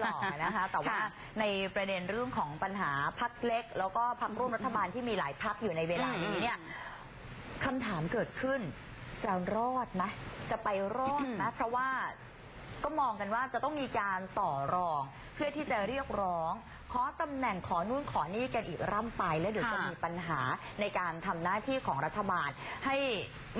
หรอกนะคะ แต่ว่าค่ะในประเด็นเรื่องของปัญหาพักเล็ก แล้วก็พักร่วมรัฐบาลที่มีหลายพักอยู่ในเวลานี้เนี่ยคำถามเกิดขึ้นจะรอดไหมจะไปรอดไหมเพราะว่า ก็มองกันว่าจะต้องมีการต่อรอง เพื่อที่จะเรียกร้อง ขอตำแหน่งขอนู่นขอนี่กันอีกร่ำไป แล้วเดี๋ยวจะค่ะ มีปัญหาในการทำหน้าที่ของรัฐบาล ให้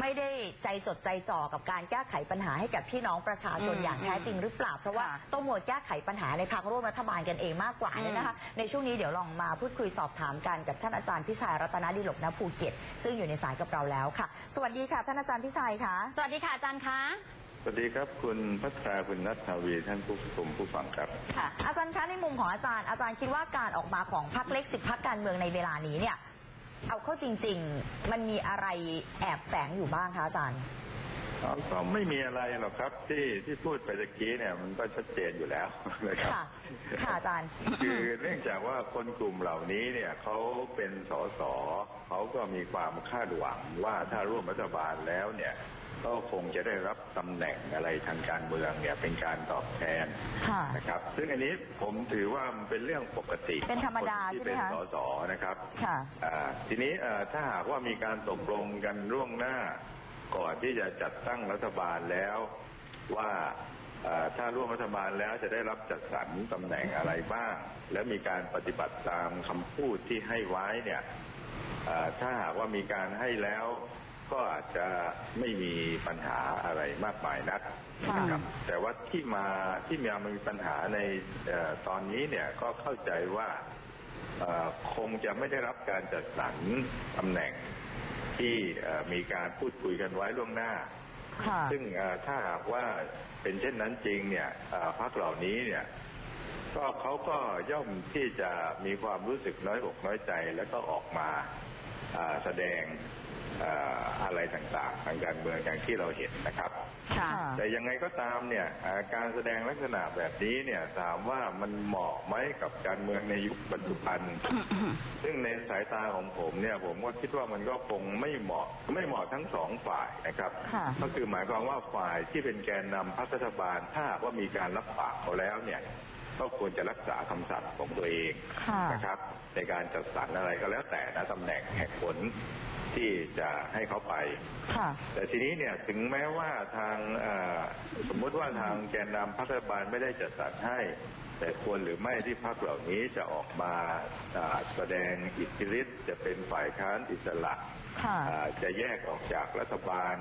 ไม่ได้ใจจดใจจ่อกับการแก้ไขปัญหาให้กับพี่น้องประชาชนอืมอย่างแท้จริงหรือเปล่า เพราะว่าค่ะต้องหมวดแก้ไขปัญหาในพักร่วมรัฐบาลกันเองมากกว่าเนี่ยนะคะ ในช่วงนี้เดี๋ยวลองมาพูดคุยสอบถามกันกับท่านอาจารย์พิชัยรัตนดิลกณภูเก็ตซึ่งอยู่ในสายกับเราแล้วค่ะ สวัสดีค่ะท่านอาจารย์พิชัยค่ะ สวัสดีค่ะอาจารย์คะส วัสดีครับ คุณพัฒราคุณนัทนาวีท่านผู้ชมผู้ฟังครับค่ะอาจารย์คะในมุมของอาจารย์อาจารย์คิดว่าการออกมาของพรรคเล็กสิบพรรคการเมืองในเวลานี้เนี่ย เอาเข้าจริง ๆ มันมีอะไรแอบแฝงอยู่บ้างคะอาจารย์ก็ไม่มีอะไรหรอกครับ ที่ที่พูดไปตะกี้เนี่ย มันก็ชัดเจนอยู่แล้วนะครับค่ะค่ะอาจารย์ คือเนื่องจากว่าคนกลุ่มเหล่านี้เนี่ยเขาเป็นสสเขาก็มีความคาดหวังว่าถ้าร่วมรัฐบาลแล้วเนี่ย ก็คงจะได้รับตำแหน่งอะไรทางการเมืองเนี่ยเป็นการตอบแทนค่ะนะครับ ซึ่งอันนี้ผมถือว่ามันเป็นเรื่องปกติเป็นธรรมดาของคนใช่ไหมที่คะเป็นสสนะครับค่ะอ่าทีนี้เอ่อถ้าหากว่ามีการตกลงกันล่วงหน้า ก่อนที่จะจัดตั้งรัฐบาลแล้วว่าเอ่อถ้าร่วมรัฐบาลแล้วจะได้รับจัดสรรตำแหน่งอะไรบ้าง และมีการปฏิบัติตามคำพูดที่ให้ไว้เนี่ยเอ่อถ้าหากว่ามีการให้แล้ว ก็อาจจะไม่มีปัญหาอะไรมากมายนักนะครับ แต่ว่าที่มาที่มีมันมีปัญหาในเออตอนนี้เนี่ยก็เข้าใจว่าเอ่อคงจะไม่ได้รับการจัดสรรตำแหน่งที่เอ่อมีการพูดคุยกันไว้ล่วงหน้าค่ะซึ่งเอ่อถ้าหากว่าเป็นเช่นนั้นจริงเนี่ยเอ่อพรรคเหล่านี้เนี่ยก็เขาก็ย่อมที่จะมีความรู้สึกน้อยอกน้อยใจ แล้วก็ออกมาอ่าแสดง อ่าอะไรต่างๆ ทางการเมืองอย่างที่เราเห็นนะครับค่ะแต่ยังไงก็ตามเนี่ยอ่าการแสดงลักษณะแบบนี้เนี่ยถามว่ามันเหมาะไหมกับการเมืองในยุคปัจจุบัน ซึ่งในสายตาของผมเนี่ยผมก็คิดว่ามันก็คงไม่เหมาะไม่เหมาะทั้งสองฝ่ายนะครับค่ะก็คือหมายความว่าฝ่ายที่เป็นแกนนำพรรครัฐบาลถ้าหากว่ามีการรับปากเขาแล้วเนี่ย ก็ควรจะรักษาคำสั่งของตัวเองค่ะนะครับ ในการจัดสรรอะไรก็แล้วแต่นะตำแหน่งแห่งผลที่จะให้เขาไปค่ะแต่ทีนี้เนี่ยถึงแม้ว่าทางเอ่อสมมุติว่าทางแกนนำพรรครัฐบาลไม่ได้จัดสรรให้ แต่ควรหรือไม่ที่พรรคเหล่านี้จะออกมาอ่าแสดงอิทธิฤทธิ์จะเป็นฝ่ายค้านอิสระค่ะอ่าจะแยกออกจากรัฐบาล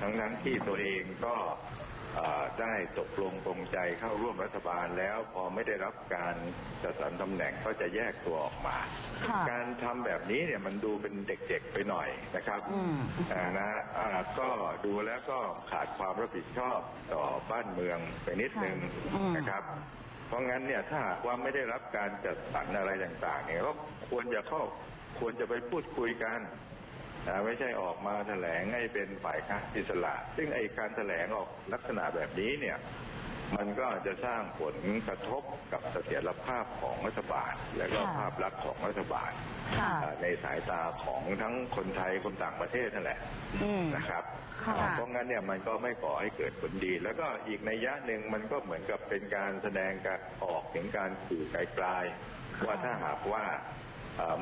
ทั้งนั้นที่ตัวเองก็อ่า ได้ตกลงปรงใจเข้าร่วมรัฐบาลแล้วพอไม่ได้รับการจัดสรรตำแหน่งก็จะแยกตัวออกมาค่ะการทำแบบนี้เนี่ยมันดูเป็นเด็กๆไปหน่อยนะครับอืมอ่านะอ่าก็ดูแล้วก็ขาดความรับผิดชอบต่อบ้านเมืองไปนิดนึงอืมนะครับเพราะงั้นเนี่ยถ้าหากว่าไม่ได้รับการจัดสรรอะไรต่างๆเนี่ยก็ควรจะเข้าควรจะไปพูดคุยกัน อ่าไม่ใช่ออกมาแถลงให้เป็นฝ่ายค้านอิสระ ซึ่งไอการแถลงออกลักษณะแบบนี้เนี่ยมันก็จะสร้างผลกระทบกับเสถียรภาพของรัฐบาล และก็ค่ะภาพลักษณ์ของรัฐบาลค่ะอ่าในสายตาของทั้งคนไทยคนต่างประเทศนั่นแหละอืมนะครับค่ะอ่าเพราะงั้นเนี่ยมันก็ไม่ก่อให้เกิดผลดี แล้วก็อีกในยยะหนึ่งมันก็เหมือนกับเป็นการแสดงการออกถึงการขู่ไกลๆว่าถ้าหากว่าเอ่อ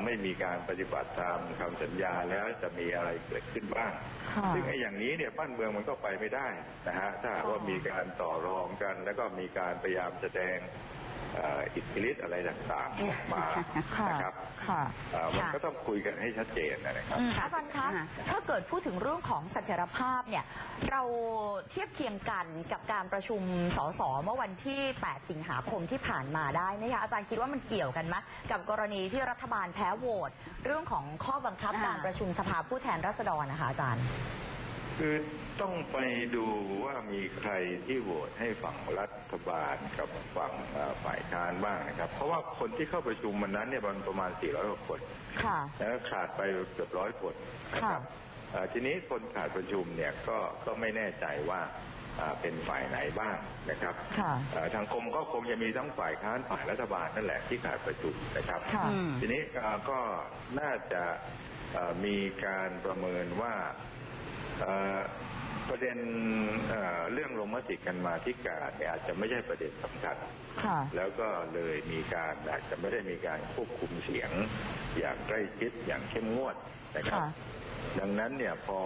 ไม่มีการปฏิบัติตามคำสัญญาแล้วจะมีอะไรเกิดขึ้นบ้างค่ะซึ่งไอ้อย่างนี้เนี่ยบ้านเมืองมันก็ไปไม่ได้นะฮะถ้าหากว่ามีการต่อรองกัน แล้วก็มีการพยายามแสดงเอ่ออิทธิฤทธิ์อะไรต่างๆออกมาค่ะนะครับค่ะเอ่อมันค่ะก็ต้องคุยกันให้ชัดเจนนะครับอืมอาจารย์คะค่ะถ้าเกิดพูดถึงเรื่องของเสถียรภาพเนี่ยเราเทียบเคียงกันกับการประชุมสสเมื่อวันที่ 8 สิงหาคมที่ผ่านมาได้ไหมคะอาจารย์คิดว่ามันเกี่ยวกันไหมกับกรณีที่รัฐบาลแพ้โหวตเรื่องของข้อบังคับอ่าการประชุมสภาผู้แทนราษฎรนะคะอาจารย์ คือต้องไปดูว่ามีใครที่โหวตให้ฝั่งรัฐบาลกับฝั่งเอ่อฝ่ายค้านบ้างนะครับ เพราะว่าคนที่เข้าประชุมวันนั้นเนี่ยมันประมาณ 400กว่าคนค่ะแล้วขาดไปเกือบร้อยคนนะครับเอ่อทีนี้คนขาดประชุมเนี่ยก็ก็ไม่แน่ใจว่าอ่าเป็นฝ่ายไหนบ้างนะครับค่ะเอ่อทางกรมก็คงจะมีทั้งฝ่ายค้านฝ่ายรัฐบาลนั่นแหละที่ขาดประชุมนะครับค่ะอืมทีนี้เอ่อก็น่าจะเอ่อมีการประเมินว่าเอ่อ ประเด็นเอ่อเรื่องลงมติกันมาที่การเนี่ยอาจจะไม่ใช่ประเด็นสำคัญค่ะแล้วก็เลยมีการอาจจะไม่ได้มีการควบคุมเสียง อย่างใกล้ชิดอย่างเข้มงวดนะครับค่ะดังนั้นเนี่ยพอ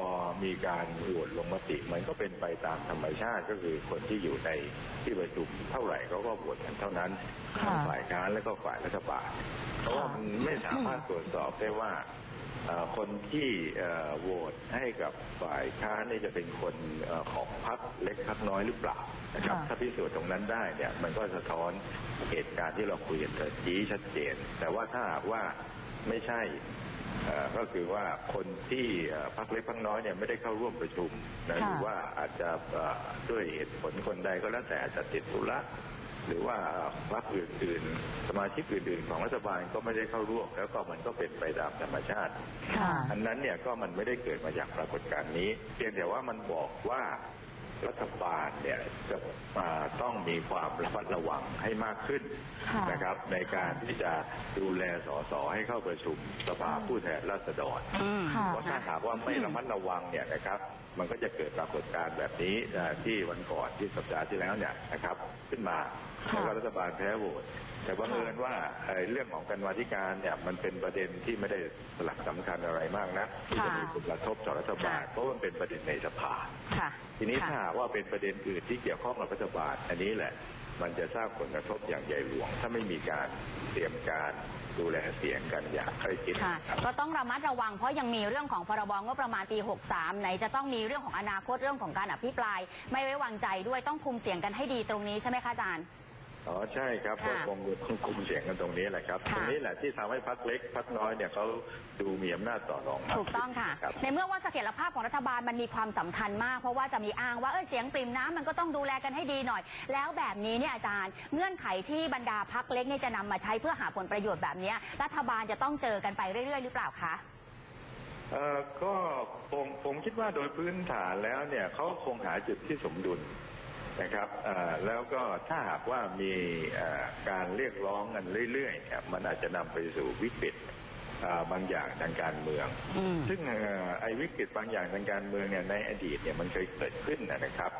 มีการโหวตลงมติมันก็เป็นไปตามธรรมชาติก็คือคนที่อยู่ในที่ประชุมเท่าไหร่เขาก็โหวตกันเท่านั้นค่ะทั้งฝ่ายค้านและก็ฝ่ายรัฐบาลเพราะว่ามันไม่สามารถตรวจสอบได้ว่าเอ่อ คนที่เอ่อโหวตให้กับฝ่ายค้านนี่จะเป็นคนเอ่อของพรรคเล็กพรรคน้อยหรือเปล่านะครับค่ะถ้าพิสูจน์ตรงนั้นได้เนี่ย มันก็สะท้อนเหตุการณ์ที่เราคุยกันเธอจี้ชัดเจน แต่ว่าถ้าหากว่าไม่ใช่เอ่อก็คือว่าคนที่เอ่อพรรคเล็กพรรคน้อยเนี่ยไม่ได้เข้าร่วมประชุมนะค่ะหรือว่าอาจจะเอ่อด้วยเหตุผลคนใดก็แล้วแต่อาจจะติดธุระ หรือว่าพรรคอื่นๆ สมาชิกอื่นๆ ของรัฐบาลก็ไม่ได้เข้าร่วม แล้วก็มันก็เป็นไปตามธรรมชาติค่ะอันนั้นเนี่ยก็มันไม่ได้เกิดมาจากปรากฏการณ์นี้ เพียงแต่ว่ามันบอกว่ารัฐบาลเนี่ยจะอ่าต้องมีความระมัดระวังให้มากขึ้นค่ะนะครับ ในการที่จะดูแลสสให้เข้าประชุมสภาผู้แทนราษฎรอืมค่ะเพราะถ้าหากว่าไม่ระมัดระวังเนี่ยนะครับมันก็จะเกิดปรากฏการณ์แบบนี้อ่าที่วันก่อนที่สัปดาห์ที่แล้วเนี่ยนะครับ ขึ้นมาค่ะแล้วก็รัฐบาลแพ้โหวตแต่บังเอิญว่าเอ่อเรื่องของการมาธิการเนี่ยมันเป็นประเด็นที่ไม่ได้สลักสำคัญอะไรมากนะที่จะมีผลกระทบต่อรัฐบาลค่ะเพราะมันเป็นประเด็นในสภาค่ะทีนี้ค่ะถ้าหากว่าเป็นประเด็นอื่นที่เกี่ยวข้องกับรัฐบาลอันนี้แหละมันจะสร้างผลกระทบอย่างใหญ่หลวง ถ้าไม่มีการเตรียมการดูแลเสียงกันอย่างใกล้ชิดค่ะครับก็ต้องระมัดระวังเพราะยังมีเรื่องของพรบงบประมาณปี 63 ไหนจะต้องมีเรื่องของอนาคตเรื่องของการอภิปราย ไม่ไว้วางใจด้วยต้องคุมเสียงกันให้ดีตรงนี้ใช่ไหมคะอาจารย์อ๋อใช่ครับค่ะก็คงต้องคุมเสียงกันตรงนี้แหละครับค่ะตรงนี้แหละที่ทำให้พักเล็กพักน้อยเนี่ยเขาดูมีอำนาจต่อรองมากถูกต้องค่ะครับในเมื่อว่าเสถียรภาพของรัฐบาลมันมีความสำคัญมาก เพราะว่าจะมีอ้างว่าเออเสียงปริ่มน้ำมันก็ต้องดูแลกันให้ดีหน่อย แล้วแบบนี้เนี่ยอาจารย์ เงื่อนไขที่บรรดาพักเล็กเนี่ยจะนำมาใช้เพื่อหาผลประโยชน์แบบเนี้ยรัฐบาลจะต้องเจอกันไปเรื่อยๆ หรือเปล่าคะ เอ่อก็ผมผมคิดว่าโดยพื้นฐานแล้วเนี่ยเขาคงหาจุดที่สมดุลนะครับเอ่อแล้วก็ถ้าหากว่ามีเอ่อการเรียกร้องกันเรื่อยๆเนี่ยมันอาจจะนำไปสู่วิกฤตเอ่อบางอย่างทางการเมือง อืม ซึ่งเอ่อไอ้วิกฤตบางอย่างทางการเมืองเนี่ยในอดีตเนี่ยมันเคยเกิดขึ้นนะครับ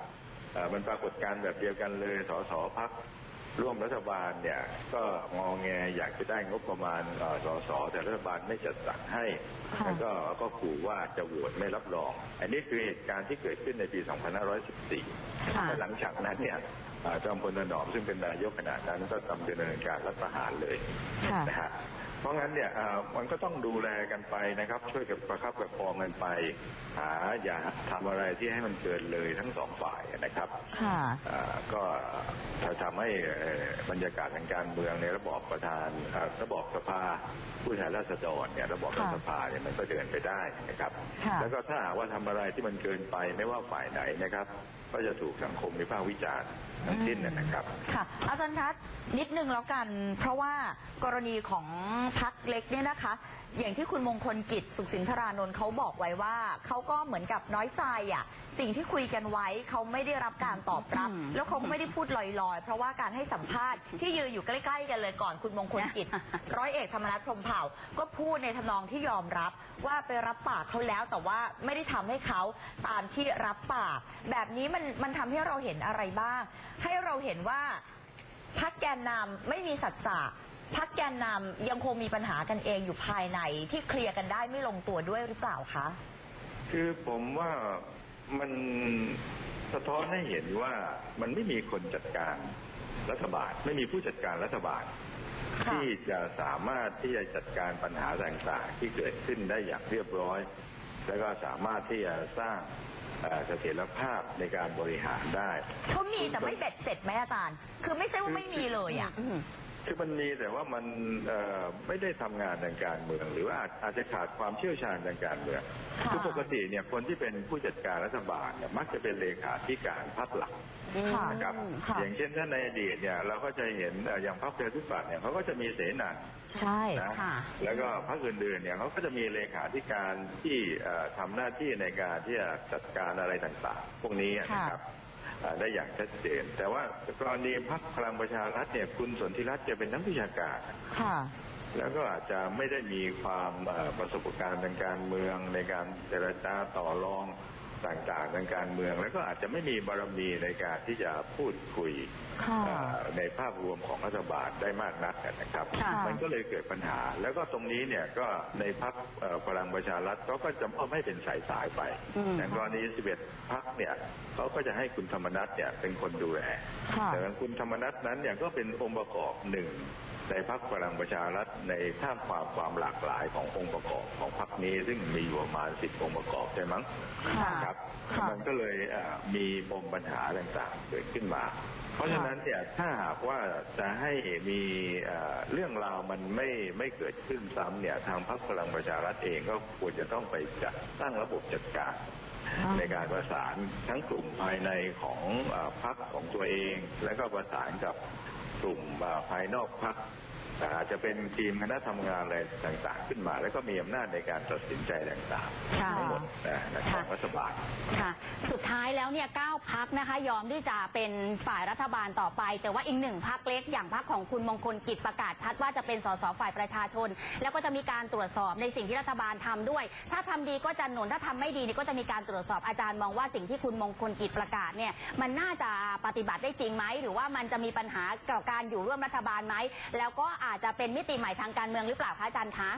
เอ่อมันปรากฏการณ์แบบเดียวกันเลยสสพัก ร่วมรัฐบาลเนี่ยก็งอแงอยากจะได้งบประมาณเอ่อสสแต่รัฐบาลไม่จัดสรรให้ค่ะแล้วก็ก็ขู่ว่าจะโหวตไม่รับรอง อันนี้คือเหตุการณ์ที่เกิดขึ้นในปี 2514ค่ะและหลังจากนั้นเนี่ยเอ่อจอมพลถนอมซึ่งเป็นนายกขณะนั้นก็ดำเนินการรัฐประหารเลยค่ะนะฮะ เพราะงั้นเนี่ยเอ่อมันก็ต้องดูแลกันไปนะครับ ช่วยกับประคับประคองกันไป หาอย่าทำอะไรที่ให้มันเกินเลยทั้งสองฝ่ายนะครับค่ะเอ่อก็จะทำให้เอ่อบรรยากาศทางการเมืองในระบอบประธานเอ่อระบอบสภาผู้แทนราษฎรเนี่ยระบอบรัฐสภาเนี่ยมันก็เดินไปได้นะครับค่ะแล้วก็ถ้าหากว่าทำอะไรที่มันเกินไปไม่ว่าฝ่ายไหนนะครับ ก็จะถูกสังคมวิพากษ์วิจารณ์ทั้งสิ้นนะครับ ค่ะ อาจารย์คะนิดนึงแล้วกัน เพราะว่ากรณีของพักเล็กเนี่ยนะคะ อย่างที่คุณมงคลกิจสุขสินธารานนท์เขาบอกไว้ว่าเขาก็เหมือนกับน้อยใจอะสิ่งที่คุยกันไว้เขาไม่ได้รับการตอบรับอืมแล้วเขาก็ไม่ได้พูดลอยๆ เพราะว่าการให้สัมภาษณ์ที่ยืนอยู่ใกล้ๆกันเลยก่อนคุณมงคลกิจ ร้อยเอกธรรมนัฐพรหมเผ่า ก็พูดในทำนองที่ยอมรับว่าไปรับปากเขาแล้วแต่ว่าไม่ได้ทำให้เขาตามที่รับปาก แบบนี้มันมันทำให้เราเห็นอะไรบ้าง ให้เราเห็นว่าพักแกนนำไม่มีสัจจะ พักแกนนำยังคงมีปัญหากันเองอยู่ภายในที่เคลียร์กันได้ไม่ลงตัวด้วยหรือเปล่าคะ คือผมว่ามันสะท้อนให้เห็นว่ามันไม่มีคนจัดการรัฐบาล ไม่มีผู้จัดการรัฐบาลค่ะที่จะสามารถที่จะจัดการปัญหาต่างๆที่เกิดขึ้นได้อย่างเรียบร้อย แล้วก็สามารถที่จะสร้างเอ่อเสถียรภาพในการบริหารได้เขามีแต่ไม่เบ็ดเสร็จไหมอาจารย์ คือไม่ใช่ว่าไม่มีเลยอะอืม คือมันมีแต่ว่ามันเอ่อไม่ได้ทำงานทางการเมือง หรือว่าอาจอาจจะขาดความเชี่ยวชาญทางการเมืองค่ะคือปกติเนี่ยคนที่เป็นผู้จัดการรัฐบาลเนี่ยมักจะเป็นเลขาธิการพรรคหลักค่ะนะครับค่ะอย่างเช่นถ้าในอดีตเนี่ยเราก็จะเห็นเอ่ออย่างพรรคประชาธิปัตย์เนี่ยเขาก็จะมีเสนาใช่นะค่ะแล้วก็พรรคอื่นๆเนี่ยเขาก็จะมีเลขาธิการที่เอ่อทำหน้าที่ในการที่จะจัดการอะไรต่างๆ พวกนี้นะครับเอ่อ ได้อย่างชัดเจน แต่ว่ากรณีพรรคพลังประชารัฐเนี่ยคุณสนธิรัตน์จะเป็นนักวิชาการ ค่ะ แล้วก็อาจจะไม่ได้มีความเอ่อประสบการณ์ทางการเมืองในการเจรจาต่อรอง ต่างๆทางการเมือง แล้วก็อาจจะไม่มีบารมีในการที่จะพูดคุยค่ะเอ่อในภาพรวมของรัฐบาลได้มากนักนะครับค่ะมันก็เลยเกิดปัญหา แล้วก็ตรงนี้เนี่ยก็ในพักพลังประชารัฐเขาก็จะมอบให้เป็นสายสายๆไปอืมแต่กรณี11พักเนี่ยเขาก็จะให้คุณธรรมนัฐเนี่ยเป็นคนดูแลค่ะแต่คุณธรรมนัฐนั้นเนี่ยก็เป็นองค์ประกอบหนึ่ง ในพักพลังประชารัฐในท่ามความความหลากหลายขององค์ประกอบของพักนี้ ซึ่งมีอยู่ประมาณสิบองค์ประกอบใช่มั้งค่ะครับค่ะมันก็เลยเอ่อมีปมปัญหาต่างๆเกิดขึ้นมา เพราะฉะนั้นเนี่ยถ้าหากว่าจะให้มีเอ่อเรื่องราวมันไม่ไม่เกิดขึ้นซ้ำเนี่ยทางพรรคพลังประชารัฐเองก็ควรจะต้องไปจัดตั้งระบบจัดการอ่าในการประสานทั้งกลุ่มภายในของเอ่อพรรคของตัวเอง และก็ประสานกับ กลุ่มภายนอกพรรค อาจจะเป็นทีมคณะทำงานอะไรต่างๆ ขึ้นมา แล้วก็มีอำนาจในการตัดสินใจต่างค่ะๆทั้งหมดนะนะของค่ะรัฐบาลค่ะสุดท้ายแล้วเนี่ยเก้าพักนะคะยอมที่จะเป็นฝ่ายรัฐบาลต่อไป แต่ว่าอีกหนึ่งพักเล็กอย่างพักของคุณมงคลกิจประกาศชัดว่าจะเป็นสสฝ่ายประชาชน แล้วก็จะมีการตรวจสอบในสิ่งที่รัฐบาลทำด้วย ถ้าทำดีก็จะหนุนถ้าทำไม่ดีเนี่ยก็จะมีการตรวจสอบอาจารย์มองว่าสิ่งที่คุณมงคลกิจประกาศเนี่ยมันน่าจะปฏิบัติได้จริงไหมหรือว่ามันจะมีปัญหากับการอยู่ร่วมรัฐบาลไหมแล้วก็อาจจะเป็นมิติใหม่ทางการเมืองหรือเปล่าคะอาจารย์คะ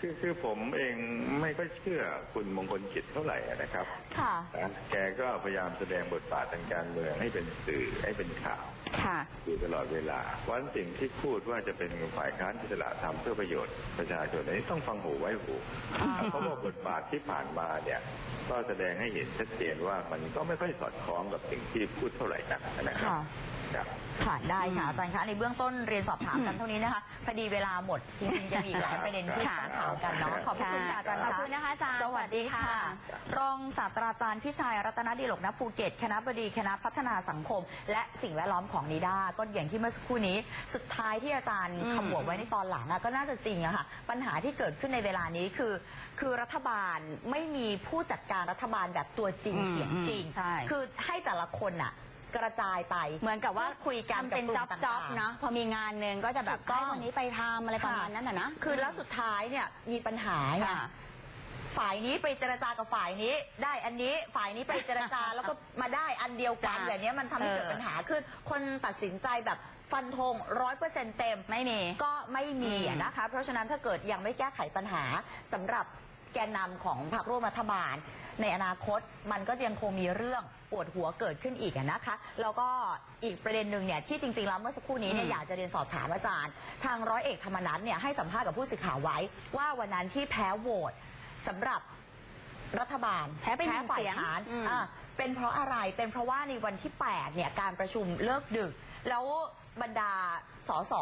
คือคือผมเองไม่ค่อยเชื่อคุณมงคลกิจเท่าไหร่นะครับ ค่ะนะแกก็พยายามแสดงบทบาททางการเมืองให้เป็นสื่อให้เป็นข่าวค่ะอยู่ตลอดเวลาวันสิ่งที่พูดว่าจะเป็นฝ่ายค้านที่ตลาดทำเพื่อประโยชน์ประชาชนอันนี้ต้องฟังหูไว้หูอ่าเพราะว่าบทบาทที่ผ่านมาเนี่ย ก็แสดงให้เห็นชัดเจนว่ามันก็ไม่ค่อยสอดคล้องกับสิ่งที่พูดเท่าไหร่นักนะครับ ค่ะครับ ค่ะได้ค่ะอืมอาจารย์คะในเบื้องต้นเรียนสอบถามกันเท่านี้นะคะพอดีเวลาหมดจริงๆยังมีอีกหลายประเด็นที่ค่ะ ต้องถามกันเนาะขอบพระคุณค่ะอาจารย์ขอบคุณนะคะอาจารย์สวัสดีค่ะ สวัสดีค่ะ รองศาสตราจารย์พิชัยรัตนดีหลกนภูเก็ตคณะบดีคณะพัฒนาสังคม และสิ่งแวดล้อมของนิด้าก็อย่างที่เมื่อสักครู่นี้ สุดท้ายที่อาจารย์อืม ขมวดไว้ในตอนหลังอะก็น่าจะจริงอะค่ะ ปัญหาที่เกิดขึ้นในเวลานี้คือ คือรัฐบาลไม่มีผู้จัดการรัฐบาลแบบตัวจริงอืมเสียงจริง ใช่ คือให้แต่ละคนอะ กระจายไปเหมือนกับว่าพูดคุยกันทำเป็นกับกลุ่จ็อบมจ็อบต่างๆเนาะพอมีงานหนึ่งก็จะแบบถูกต้องให้คนนี้ไปทำอะไรประมาณนั้นน่ะนะคือแล้วสุดท้ายเนี่ยมีปัญหาไง ค่ะ ฝ่ายนี้ไปเจรจากับฝ่ายนี้ ได้อันนี้ฝ่ายนี้ไปเจรจา แล้วก็มาได้อันเดียวกันจ้ะแบบนี้มันทำให้เกิดเออ ปัญหาคือคนตัดสินใจแบบฟันธงร้อยเปอร์เซ็นต์เต็ม ไม่มี ก็ไม่มีอะอืมนะคะ เพราะฉะนั้นถ้าเกิดยังไม่แก้ไขปัญหาสำหรับแกนนำของพรรคร่วมรัฐบาล ในอนาคตมันก็จะยังคงมีเรื่อง ปวดหัวเกิดขึ้นอีกอะนะคะ แล้วก็อีกประเด็นหนึ่งเนี่ยที่จริงๆแล้วเมื่อสักครู่นี้เนี่ยอืมอยากจะเรียนสอบถามอาจารย์ ทางร้อยเอกธรรมนัฐเนี่ยให้สัมภาษณ์กับผู้สื่อข่าวไว้ ว่าวันนั้นที่แพ้โหวตสำหรับรัฐบาลแพ้ไปหนึ่งฝ่ายเสียงค้านอืม อะเป็นเพราะอะไรเป็นเพราะว่าในวันที่ 8 เนี่ยการประชุมเลิกดึก แล้วบรรดาสส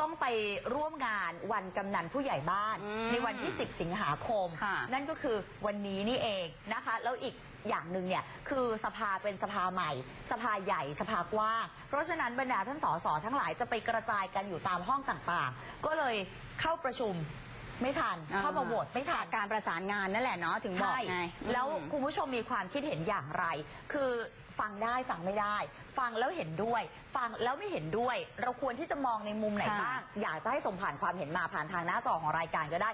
ต้องไปร่วมงานวันกำนันผู้ใหญ่บ้าน อืมในวันที่ 10 สิงหาคม ค่ะ นั่นก็คือวันนี้นี่เองนะคะ แล้วอีก อย่างหนึ่งเนี่ยคือสภาเป็นสภาใหม่ สภาใหญ่สภากว้างเพราะฉะนั้นบรรดาท่านสสทั้งหลายจะไปกระจายกันอยู่ตามห้องต่างๆ ก็เลยเข้าประชุมไม่ทันเข้ามาโหวตไม่ทันการประสานงานนั่นแหละเนาะถึงบอกใช่ไงแล้วอืมคุณผู้ชมมีความคิดเห็นอย่างไร คือฟังได้ฟังไม่ได้ ฟังแล้วเห็นด้วย ฟังแล้วไม่เห็นด้วย เราควรที่จะมองในมุมไหนค่ะบ้างอยากจะให้ส่งผ่านความเห็นมาผ่านทางหน้าจอของรายการก็ได้